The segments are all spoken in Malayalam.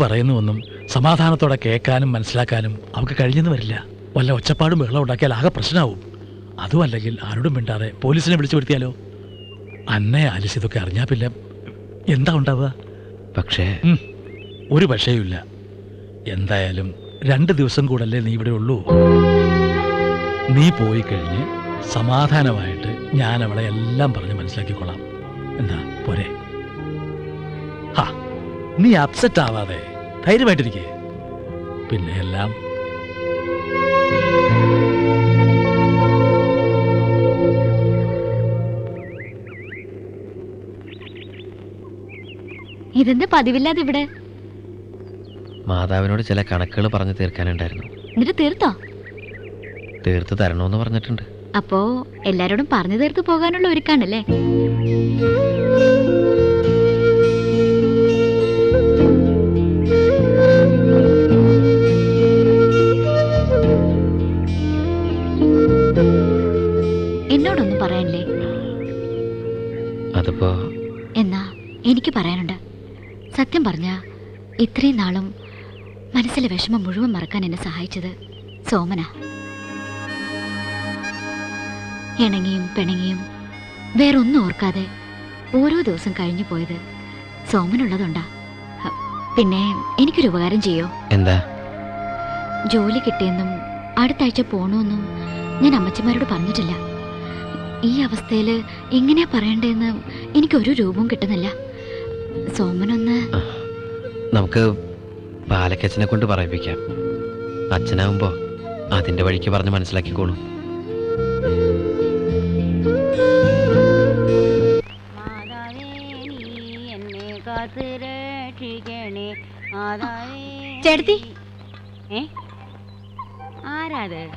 പറയുന്നതൊന്നും സമാധാനത്തോടെ കേൾക്കാനും മനസ്സിലാക്കാനും അവൾക്ക് കഴിഞ്ഞെന്ന് വരില്ല. വല്ല ഒച്ചപ്പാടും ബഹളം ഉണ്ടാക്കിയാൽ ആകെ പ്രശ്നമാവും. അതുമല്ലെങ്കിൽ ആരോടും മിണ്ടാതെ പോലീസിനെ വിളിച്ചു വരുത്തിയാലോ? അന്നെ ആലിസ് ഇതൊക്കെ അറിഞ്ഞാൽ പിന്നെ എന്താ ഉണ്ടാവുക? പക്ഷേ ഒരു പക്ഷേയുമില്ല എന്തായാലും രണ്ട് ദിവസം കൂടല്ലേ നീ ഇവിടെ ഉള്ളൂ. നീ പോയി കഴിഞ്ഞ് സമാധാനമായിട്ട് ഞാൻ അവളെ എല്ലാം പറഞ്ഞ് മനസ്സിലാക്കിക്കൊള്ളാം. എന്താ പോരെ. ഹാ. നീ അപ്സെറ്റ് ആവാതെ. ധൈര്യമായിട്ടിരിക്കേ. പിന്നെ എല്ലാം. ഇതെന്താ പതിവില്ലാതെ ഇവിടെ? മാതാവിനോട് ചില കണക്കുകൾ പറഞ്ഞു തീർക്കാനുണ്ടായിരുന്നു. എന്നിട്ട് തീർത്തോ? തീർത്ത് തരണമെന്ന് പറഞ്ഞിട്ടുണ്ട്. അപ്പോ എല്ലാരോടും പറഞ്ഞു തീർത്ത് പോകാനുള്ള ഒരുക്കാണല്ലേ? എനിക്ക് പറയാനുണ്ട്. സത്യം പറഞ്ഞ ഇത്രയും നാളും മനസ്സിലെ വിഷമം മുഴുവൻ മറക്കാൻ എന്നെ സഹായിച്ചത് സോമന. ഇണങ്ങിയും പിണങ്ങിയും വേറൊന്നും ഓർക്കാതെ ഓരോ ദിവസം കഴിഞ്ഞു പോയത് സോമനുള്ളതുണ്ടാ. പിന്നെ എനിക്കൊരു ഉപകാരം ചെയ്യോ? എന്താ? ജോലി കിട്ടിയെന്നും അടുത്താഴ്ച പോണോന്നും പോണമെന്നും ഞാൻ അമ്മച്ചിമാരോട് പറഞ്ഞിട്ടില്ല. ഈ അവസ്ഥയിൽ എങ്ങനെയാ പറയണ്ടേന്ന് എനിക്കൊരു രൂപവും കിട്ടുന്നില്ല. സോമനൊന്ന്. നമുക്ക് പാലക്കച്ചനെ കൊണ്ട് പറയിപ്പിക്കാം. അച്ഛനാവുമ്പോ അതിന്റെ വഴിക്ക് പറഞ്ഞ് മനസ്സിലാക്കിക്കോളും. ചേട്ടത്തി. ആരാത്?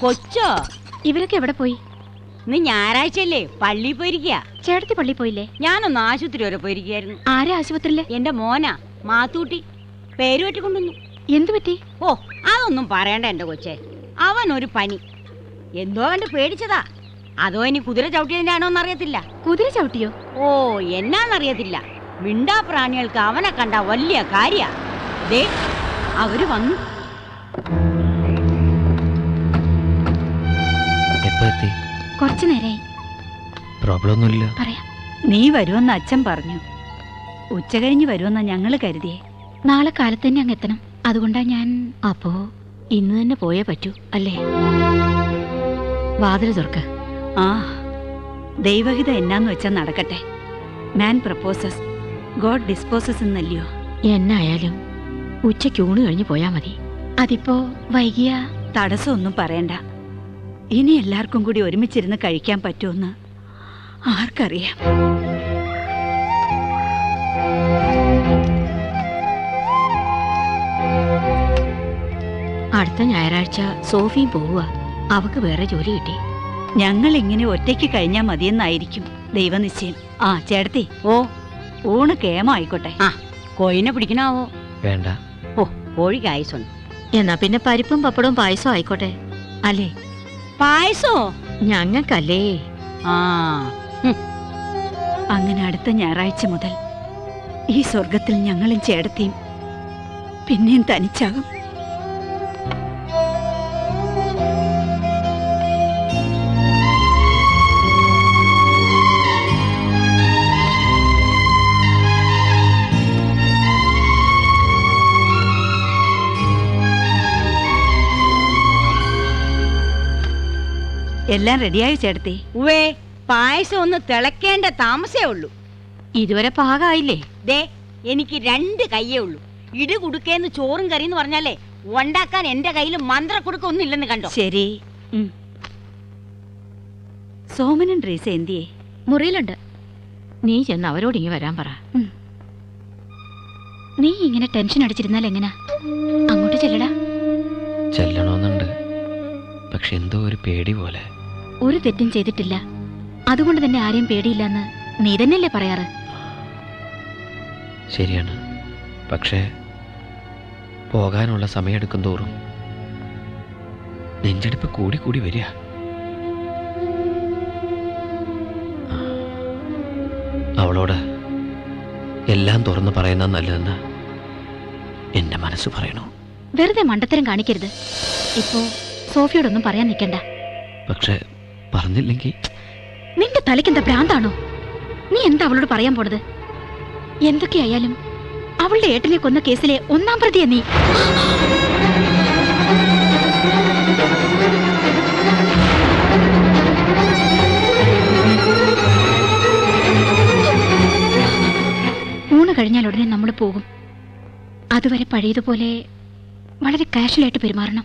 കൊച്ചോ? ഇവരൊക്കെ എവിടെ പോയി? ഇന്ന് ഞായറാഴ്ചയല്ലേ? പള്ളി പോയിരിക്കുക ചേട്ടത്തി പള്ളി പോയില്ലേ? ഞാനൊന്ന് ആശുപത്രി വരെ പോയിരിക്കായിരുന്നു ആരാ ആശുപത്രി എന്റെ മോനാ മാത്തൂട്ടി. പേര് പറ്റിക്കൊണ്ടുവന്നു എന്തു പറ്റി? ഓ അതൊന്നും പറയണ്ട എന്റെ കൊച്ചെ. അവൻ ഒരു പനി. എന്തോ അവന്റെ പേടിച്ചതാ. അതോ ഇനി കുതിര ചവിട്ടിയതിന്റെ ആണോ എന്നറിയത്തില്ല. കുതിര ചവിട്ടിയോ? ഓ എന്നാന്നറിയത്തില്ല. മിണ്ടാ പ്രാണികൾക്ക് അവനെ കണ്ട വലിയ കാര്യ. ദേ അവർ വന്നു. എപ്പോ എത്തി? കുറച്ചു നേരായി. പ്രോബ്ലം ഒന്നുമില്ല. പറയാം. നീ വരുമെന്ന് അച്ഛൻ പറഞ്ഞു. ഉച്ച കഴിഞ്ഞ് വരുമെന്നാ ഞങ്ങൾ കരുതിയേ. നാളെ കാലത്ത് തന്നെ അങ്ങ് എത്തണം. അതുകൊണ്ടാ ഞാൻ അപ്പോ ഇന്ന് തന്നെ പോയേ പറ്റൂ അല്ലേ? വാതിൽ തുറക്ക്. ആ ദൈവഹിത എന്നാന്ന് വെച്ചാൽ നടക്കട്ടെ. മാൻ പ്രപ്പോസസ് ഗോഡ് ഡിസ്പോസസ് എന്നല്ലയോ? എന്നായാലും ഉച്ചയ്ക്ക് ഊണ് കഴിഞ്ഞ് പോയാ മതി. അതിപ്പോ വൈകിയ? തടസ്സമൊന്നും പറയണ്ട. ഇനി എല്ലാവർക്കും കൂടി ഒരുമിച്ചിരുന്ന് കഴിക്കാൻ പറ്റുമെന്ന് ആർക്കറിയാം. അടുത്ത ഞായറാഴ്ച സോഫിയും പോവുക. അവക്ക് വേറെ ജോലി കിട്ടി. ഞങ്ങൾ ഇങ്ങനെ ഒറ്റയ്ക്ക് കഴിഞ്ഞാൽ മതിയെന്നായിരിക്കും ദൈവനിശ്ചയം. ആ ചേട്ടത്തി ഓ. ഊണ് കേമായിക്കോട്ടെ. ആ കോഴിനെ പിടിക്കണാവോ? വേണ്ട. ഓ കോഴിക്ക് ആയുസുണ്ട് എന്നാ പിന്നെ പരിപ്പും പപ്പടവും പായസവും ആയിക്കോട്ടെ. അല്ലേ? പായസോ? ഞങ്ങൾക്കല്ലേ. ആ. അങ്ങനെ അടുത്ത ഞായറാഴ്ച മുതൽ ഈ സ്വർഗത്തിൽ ഞങ്ങളും ചേടത്തിയും പിന്നെയും തനിച്ചാകും. എല്ലാം റെഡിയായി ചേട്ടത്തി. ഉവേ പായസം ഒന്ന് തിളക്കേണ്ട താമസേ ഉള്ളൂ. ഇതുവരെ പാകമായില്ലേ ദേ എനിക്ക് രണ്ട് കയ്യേ ഉള്ളൂ. ഇട് കുടുക്കേന്ന് ചോറും കറി എന്ന് പറഞ്ഞാലേ ഉണ്ടാക്കാൻ എന്റെ കയ്യിൽ മന്ത്ര കുടുക്കൊന്നും ഇല്ലെന്ന് കണ്ടോ? ശരി. സോമനൻ സോമനും ട്രീസ എന്തിയേ? മുറിയിലുണ്ട്. നീ ചെന്ന് അവരോട് ഇങ്ങി വരാൻ പറ. നീ ഇങ്ങനെ ടെൻഷൻ അടിച്ചിരുന്നാൽ എങ്ങനാ? അങ്ങോട്ട് ചെല്ലടാ. ചെല്ലണമെന്നുണ്ട് പക്ഷെ എന്തോ ഒരു പേടി പോലെ. ഒരു തെറ്റും ചെയ്തിട്ടില്ല. അതുകൊണ്ട് തന്നെ ആരെയും പേടിയില്ലെന്ന് നീ തന്നെയല്ലേ പറയാറ്? ശരിയാണ്. പക്ഷേ പോകാനുള്ള സമയമെടുക്കും തോറും നെഞ്ചെടുപ്പ് കൂടി കൂടി വരിക. അവളോട് എല്ലാം തുറന്നു പറയുന്ന നല്ലതെന്ന് എന്റെ മനസ്സ് പറയണു. വെറുതെ മണ്ടത്തരം കാണിക്കരുത്. ഇപ്പോ സോഫിയോടൊന്നും പറയാൻ നിൽക്കണ്ട. പക്ഷേ പറഞ്ഞില്ലെങ്കിൽ നിന്റെ തലയ്ക്ക് എന്താ ഭ്രാന്താണോ? നീ എന്താ അവളോട് പറയാൻ പോണത്? എന്തൊക്കെയായാലും അവളുടെ ഏട്ടനെ കൊന്ന കേസിലെ ഒന്നാം പ്രതിയെ നീ. ഊണ് കഴിഞ്ഞാൽ ഉടനെ നമ്മൾ പോകും. അതുവരെ പഴയതുപോലെ വളരെ കാഷ്വലായിട്ട് പെരുമാറണം.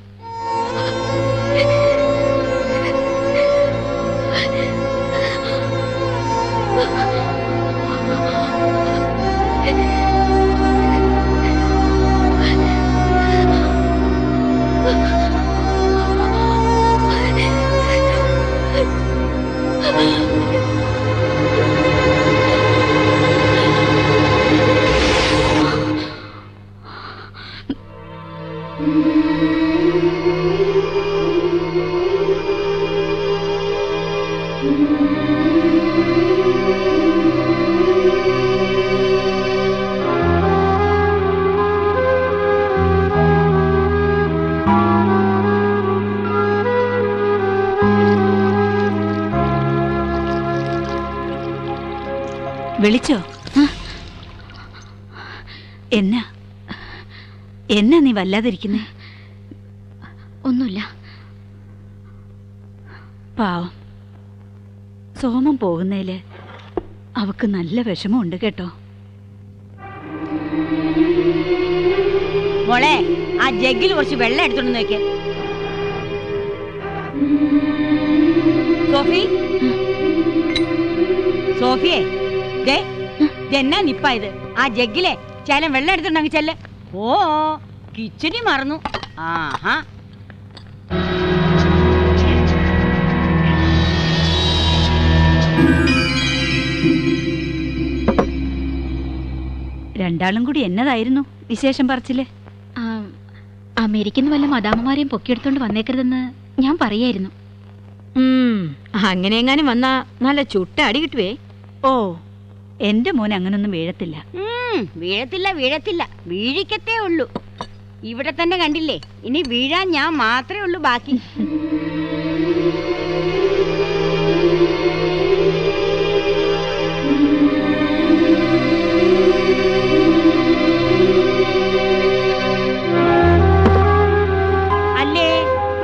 വിളിച്ചോ വല്ലാതിരിക്കുന്നേ? ഒന്നുമില്ല. പാവം. സോമം പോകുന്നതിൽ അവക്ക് നല്ല വിഷമമുണ്ട് കേട്ടോ. മോളെ ആ ജഗ്ഗിൽ കുറച്ച് വെള്ളം എടുത്തോണ്ട് നോക്കിയ സോഫി? സോഫിയെ ദേ എന്നാ നിപ്പായത് ആ ജഗ്ഗിലെ ചേലം വെള്ളം എടുത്തിട്ടുണ്ടെങ്കിൽ ചെല്ല്. ഓ കിച്ചടി മറന്നു. ആഹാ. രണ്ടാളും കൂടി എന്നതായിരുന്നു വിശേഷം പറച്ചിൽ? അമേരിക്കന്ന് വല്ല മദാമ്മമാരെയും പൊക്കിയെടുത്തോണ്ട് വന്നേക്കരുതെന്ന് ഞാൻ പറയായിരുന്നു. അങ്ങനെ എങ്ങാനും വന്നാ നല്ല ചുട്ട അടി കിട്ടുവേ. ഓ എന്റെ മോൻ അങ്ങനൊന്നും വീഴത്തില്ല. വീഴത്തില്ല വീഴത്തില്ല. വീഴിക്കത്തേ ഉള്ളൂ. ഇവിടെ തന്നെ കണ്ടില്ലേ? ഇനി വീഴാൻ ഞാൻ മാത്രമേ ഉള്ളൂ ബാക്കി. അല്ലേ?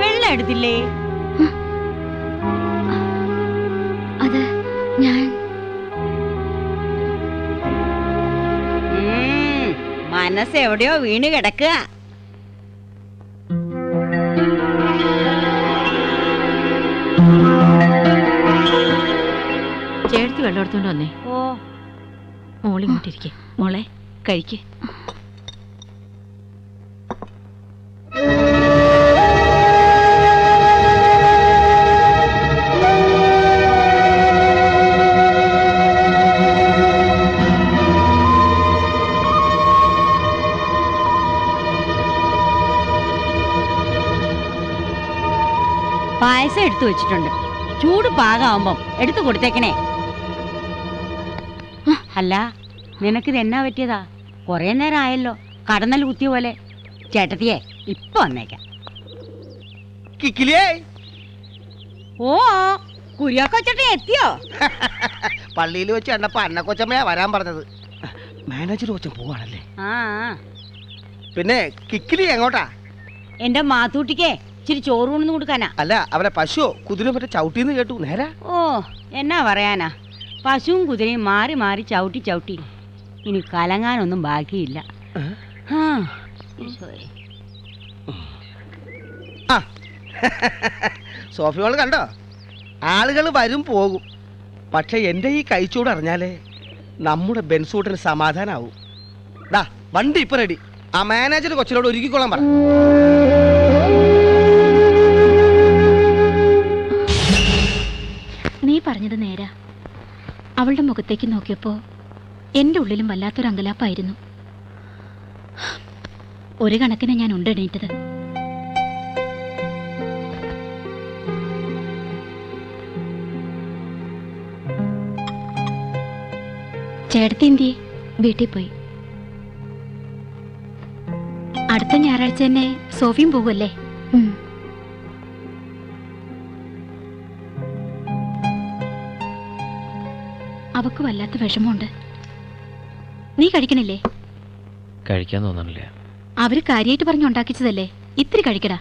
വെള്ളം എടുത്തില്ലേ? അത് ഞാൻ. ഉം, മനസ്സ് എവിടെയോ വീണ് കിടക്കുക. എടുത്തോണ്ട് വന്നേ. ഓ. മോളിങ്ങോട്ടിരിക്കെ മോളെ കഴിക്ക്. പായസം എടുത്തു വെച്ചിട്ടുണ്ട്. ചൂട് പാകാവുമ്പം എടുത്തു കൊടുത്തേക്കണേ. അല്ല നിനക്കിത് എന്നാ പറ്റിയതാ? കുറേ നേരം ആയല്ലോ കടന്നൽ കുത്തിയ പോലെ. ചേട്ടത്തിയെ ഇപ്പൊ വന്നേക്കാം. കിക്കിലിയേ. ഓ കുര്യാക്കോച്ചേട്ടൻ എത്തിയോ? പള്ളിയിൽ വെച്ച് കണ്ടപ്പോ അന്നക്കൊച്ചമ്മയാ വരാൻ പറഞ്ഞത്. മാനേജർ കൊച്ചൻ പോവാണല്ലേ? ആ ആ. പിന്നെ കിക്കിലി എങ്ങോട്ടാ? എന്റെ മാത്തൂട്ടിക്കേ ഇച്ചിരി ചോറൂണെന്ന് കൊടുക്കാനാ. അല്ല അവരെ പശുവോ കുതിര മറ്റേ ചവിട്ടിന്ന് കേട്ടു നേരാ? ഓ എന്നാ പറയാനാ? പശുവും കുതിരയും മാറി മാറി ചവിട്ടി ചവിട്ടി. ഇനി കലങ്ങാനൊന്നും ബാക്കിയില്ല. സോഫിയോൾ കണ്ടോ? ആളുകൾ വരും പോകും. പക്ഷെ എന്റെ ഈ കൈച്ചൂട് അറിഞ്ഞാലേ നമ്മുടെ ബെൻസൂട്ടിന് സമാധാനാവും. ഡാ വണ്ടി ഇപ്പൊ റെഡി ആ മാനേജർ കൊച്ചിനോട് ഒരുക്കിക്കൊള്ളാൻ പറ. അവളുടെ മുഖത്തേക്ക് നോക്കിയപ്പോ എന്റെ ഉള്ളിലും വല്ലാത്തൊരു അങ്കലാപ്പായിരുന്നു. ഒരു കണക്കിന് ഞാൻ ഉണ്ടെണീറ്റത്. ചേട്ടത്തി എന്തിയെ? വീട്ടിൽ പോയി. അടുത്ത ഞായറാഴ്ച തന്നെ സോഫിയും പോകുമല്ലേ അവക്ക് വല്ലാത്ത വിഷമമുണ്ട്. നീ കഴിക്കണില്ലേ? കഴിക്കാൻ തോന്നണില്ല. അവർ കാര്യായിട്ട് പറഞ്ഞു ഉണ്ടാക്കിച്ചതല്ലേ? ഇത്തിരി കഴിക്കടാ.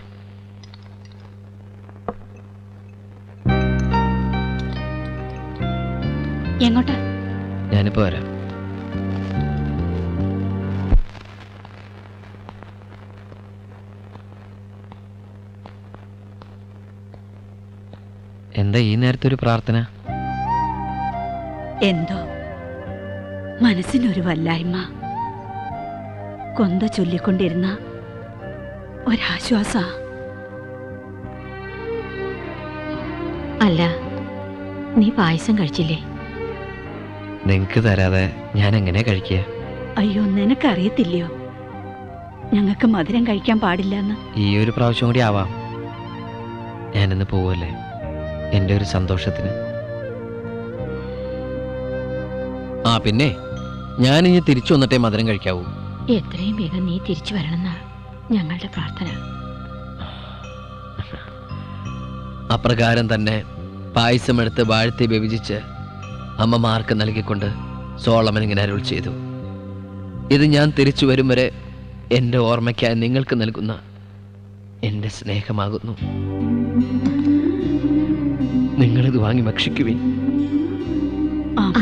എങ്ങോട്ടാ? ഞാനിപ്പോ വരാം. എന്താ ഈ നേരത്തെ ഒരു പ്രാർത്ഥന? എന്തോ? മനസ്സിനൊരു വല്ലായ്മ. കൊന്ത ചൊല്ലിക്കൊണ്ടിരുന്ന ഒരാശ്വാസ. അല്ല നീ പായസം കഴിച്ചില്ലേ? നിങ്ങക്ക് തരാതെ ഞാൻ എങ്ങനെ കഴിക്കുക? അയ്യോ നിനക്കറിയത്തില്ലയോ? ഞങ്ങൾക്ക് മധുരം കഴിക്കാൻ പാടില്ലെന്ന്. ഈ ഒരു പ്രാവശ്യം കൂടി ആവാം. ഞാനിന്ന് പോവല്ലേ എന്റെ ഒരു സന്തോഷത്തിന്. ആ പിന്നെ. ഞാൻ ഇനി തിരിച്ചു വന്നിട്ടേ മധുരം കഴിക്കാവൂ. എത്രയും വേഗം നീ തിരിച്ചു വരണമെന്നാ ഞങ്ങളുടെ പ്രാർത്ഥന. അപ്രകാരം തന്നെ പായസമെടുത്ത് വാഴ്ത്തി വിഭജിച്ച് അമ്മമാർക്ക് നൽകിക്കൊണ്ട് സോളമൻ ഇങ്ങനെ അരുൾ ചെയ്തു. ഇത് ഞാൻ തിരിച്ചു വരും വരെ എന്റെ ഓർമ്മയ്ക്കായി നിങ്ങൾക്ക് നൽകുന്ന എന്റെ സ്നേഹമാകുന്നു. നിങ്ങളിത് വാങ്ങി ഭക്ഷിക്കുവേ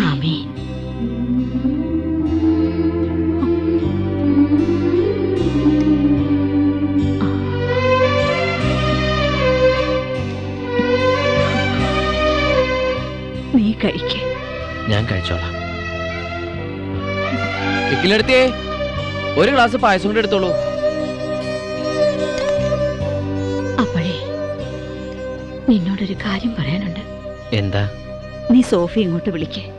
ആമേൻ. ഞാൻ കഴിച്ചോളാം. കിക്കിലെടുത്തേ. ഒരു ഗ്ലാസ് പായസം കൂടെ എടുത്തോളൂ. അപ്പോഴേ നിന്നോടൊരു കാര്യം പറയാനുണ്ട്. എന്താ? നീ സോഫി ഇങ്ങോട്ട് വിളിക്കേ.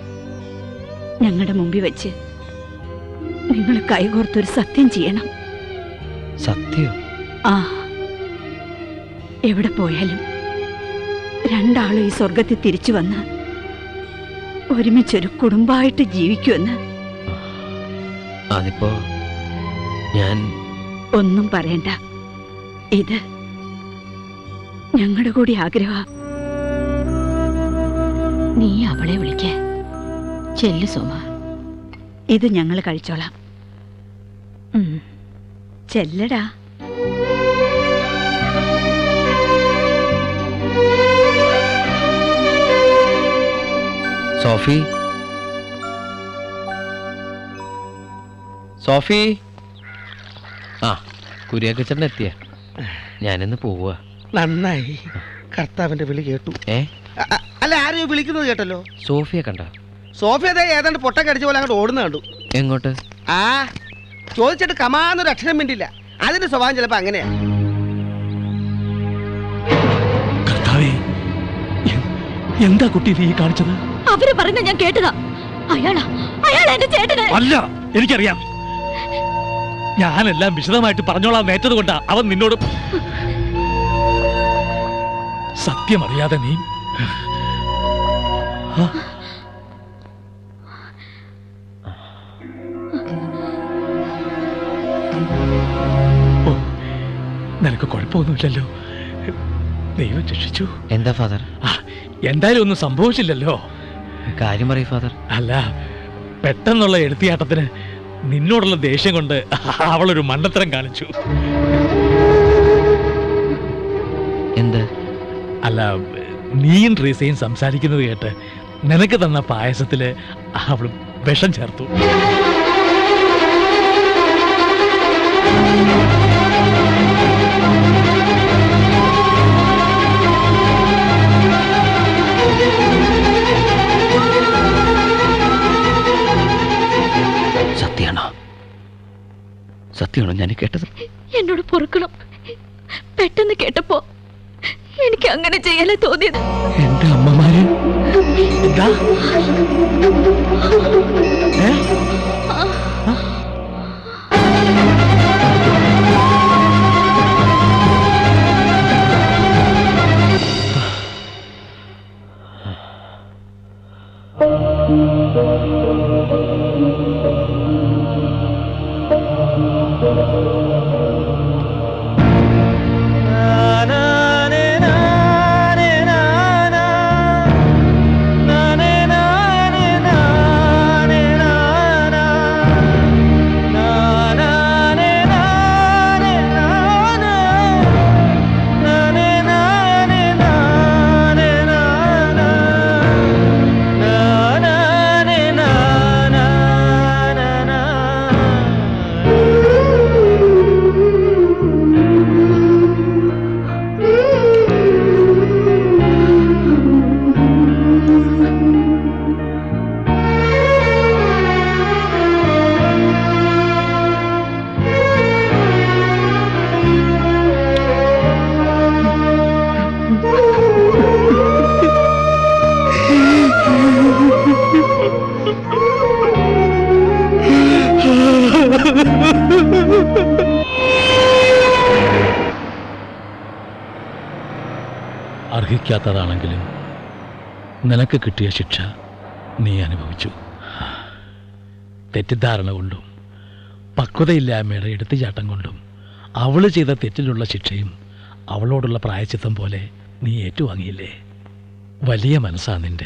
ഞങ്ങളുടെ മുമ്പിൽ വെച്ച് നിങ്ങൾ കൈകോർത്തൊരു സത്യം ചെയ്യണം. സത്യം? ആ. എവിടെ പോയാലും രണ്ടാളും ഈ സ്വർഗത്തിൽ തിരിച്ചു വന്ന് ഒരുമിച്ചൊരു കുടുംബമായിട്ട് ജീവിക്കുമെന്ന്. അതിപ്പോ ഞാൻ ഒന്നും പറയണ്ട. ഇത് ഞങ്ങളുടെ കൂടി ആഗ്രഹ നീ അവളെ വിളിക്ക. ചെല്ലു സോമ. ഇത് ഞങ്ങൾ കഴിച്ചോളാം. ചെല്ലടാ. സോഫി? സോഫി? ആ കുര്യാക്കച്ചേട്ടൻ എത്തിയ. ഞാനിന്ന് പോവുക നന്നായി. കർത്താവിന്റെ വിളി കേട്ടു. ഏ? അല്ല ആരെയോ വിളിക്കുന്നത് കേട്ടല്ലോ? സോഫിയെ കണ്ട. സോഫിയ ദേ ഏതാണ്ട് പൊട്ട കടിച്ച പോലെ അങ്ങോട്ട് ഓടുന്ന കണ്ടു. എങ്ങോട്ട്? ആ ചോദിച്ചിട്ട് കമാന്നൊരു അക്ഷരം മിണ്ടില്ല. അതിന്റെ സ്വഭാവം ചിലപ്പോ അങ്ങനെയാ. കർത്താവേ എന്താ കുട്ടി നീ കാണിച്ചത്? അവർ പറയുന്ന ഞാൻ കേട്ടതാ. അയാളാ അയാൾ എന്റെ ചേട്ടനെ. അല്ല എനിക്കറിയാം. ഞാനെല്ലാം വിശദമായിട്ട് പറഞ്ഞോളാം ഏറ്റത് കൊണ്ടാ അവൻ നിന്നോട് സത്യമറിയാതെ നീ നിനക്ക് കുഴപ്പമൊന്നുമില്ലല്ലോ. ദൈവം രക്ഷിച്ചു. എന്താ ഫാദർ? എന്തായാലും ഒന്നും സംഭവിച്ചില്ലല്ലോ. കാര്യം പറയൂ ഫാദർ അല്ല പെട്ടെന്നുള്ള എടുത്തിയാട്ടത്തിന് നിന്നോടുള്ള ദേഷ്യം കൊണ്ട് അവളൊരു മണ്ടത്തരം കാണിച്ചു. എന്ത്? അല്ല നീയും ട്രീസയും സംസാരിക്കുന്നത് കേട്ട് നിനക്ക് തന്ന പായസത്തിൽ അവൾ വിഷം ചേർത്തു. സത്യമാണോ ഞാൻ കേട്ടത്? എന്നോട് പൊറുക്കണം. പെട്ടെന്ന് കേട്ടപ്പോ എനിക്ക് അങ്ങനെ ചെയ്യാനേ തോന്നിയത്. എന്റെ അമ്മമാര്? Thank ഏ? ആ? നിനക്ക് കിട്ടിയ ശിക്ഷ നീ അനുഭവിച്ചു. തെറ്റിദ്ധാരണ കൊണ്ടും പക്വതയില്ലായ്മയുടെ എടുത്തുചാട്ടം കൊണ്ടും അവൾ ചെയ്ത തെറ്റിലുള്ള ശിക്ഷയും അവളോടുള്ള പ്രായച്ചിത്തം പോലെ നീ ഏറ്റുവാങ്ങിയില്ലേ? വലിയ മനസ്സാണ് നിന്റെ.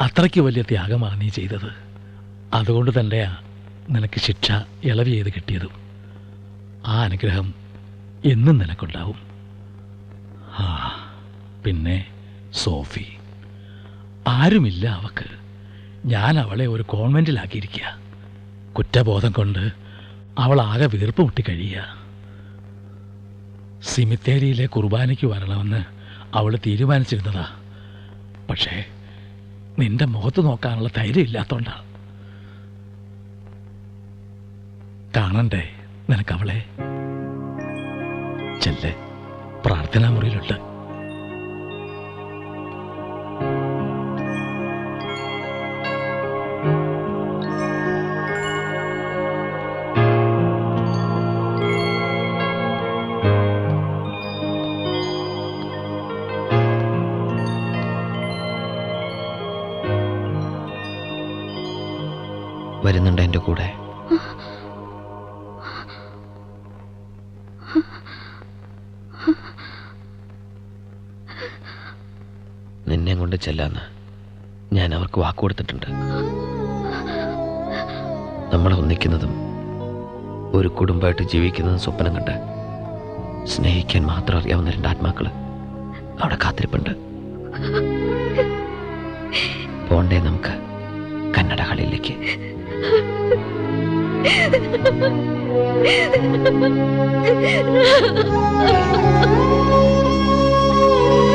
അത്രയ്ക്ക് വലിയ ത്യാഗമാണ് നീ ചെയ്തത്. അതുകൊണ്ട് തന്നെയാ നിനക്ക് ശിക്ഷ ഇളവ് ചെയ്ത് കിട്ടിയതും. ആ അനുഗ്രഹം എന്നും നിനക്കുണ്ടാവും. ആ. പിന്നെ സോഫി. ആരുമില്ല അവക്ക്. ഞാൻ അവളെ ഒരു കോൺവെന്റിലാക്കിയിരിക്കുക കുറ്റബോധം കൊണ്ട് അവൾ ആകെ വീർപ്പ് മുട്ടി കഴിയുക. സിമിത്തേരിയിലെ കുർബാനയ്ക്ക് വരണമെന്ന് അവൾ തീരുമാനിച്ചിരുന്നതാ. പക്ഷേ നിന്റെ മുഖത്ത് നോക്കാനുള്ള ധൈര്യം ഇല്ലാത്തോണ്ടാണ് കാണണ്ടേ നിനക്കവളെ? ചെല്ലേ പ്രാർത്ഥനാ മുറിയിലുണ്ട് വരുന്നുണ്ട് എന്റെ കൂടെ. നിന്നെ കൊണ്ട് ചെല്ലാന്ന് ഞാൻ അവർക്ക് വാക്ക് കൊടുത്തിട്ടുണ്ട്. നമ്മൾ ഒന്നിക്കുന്നതും ഒരു കുടുംബമായിട്ട് ജീവിക്കുന്നതും സ്വപ്നം കണ്ട് സ്നേഹിക്കാൻ മാത്രം അറിയാവുന്ന രണ്ട് ആത്മാക്കൾ അവിടെ കാത്തിരിപ്പുണ്ട്. പോണ്ടേ നമുക്ക് കന്നഡ കളിയിലേക്ക്. Oh, my God.